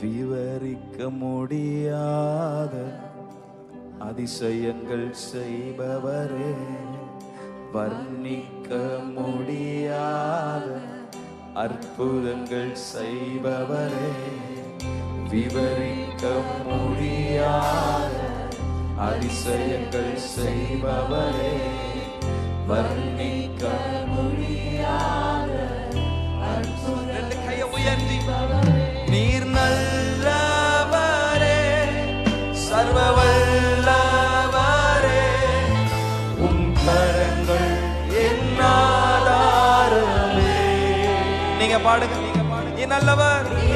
விவரிக்க முடியாத அதிசயங்கள் செய்பவரே வர்ணிக்க முடியாத அற்புதங்கள் செய்பவரே விவரிக்க முடியாத அதிசயங்கள் செய்பவரே வர்ணி நீங்க பாடுங்க. நீங்க பாடுங்க. நீ நல்லவர். நீ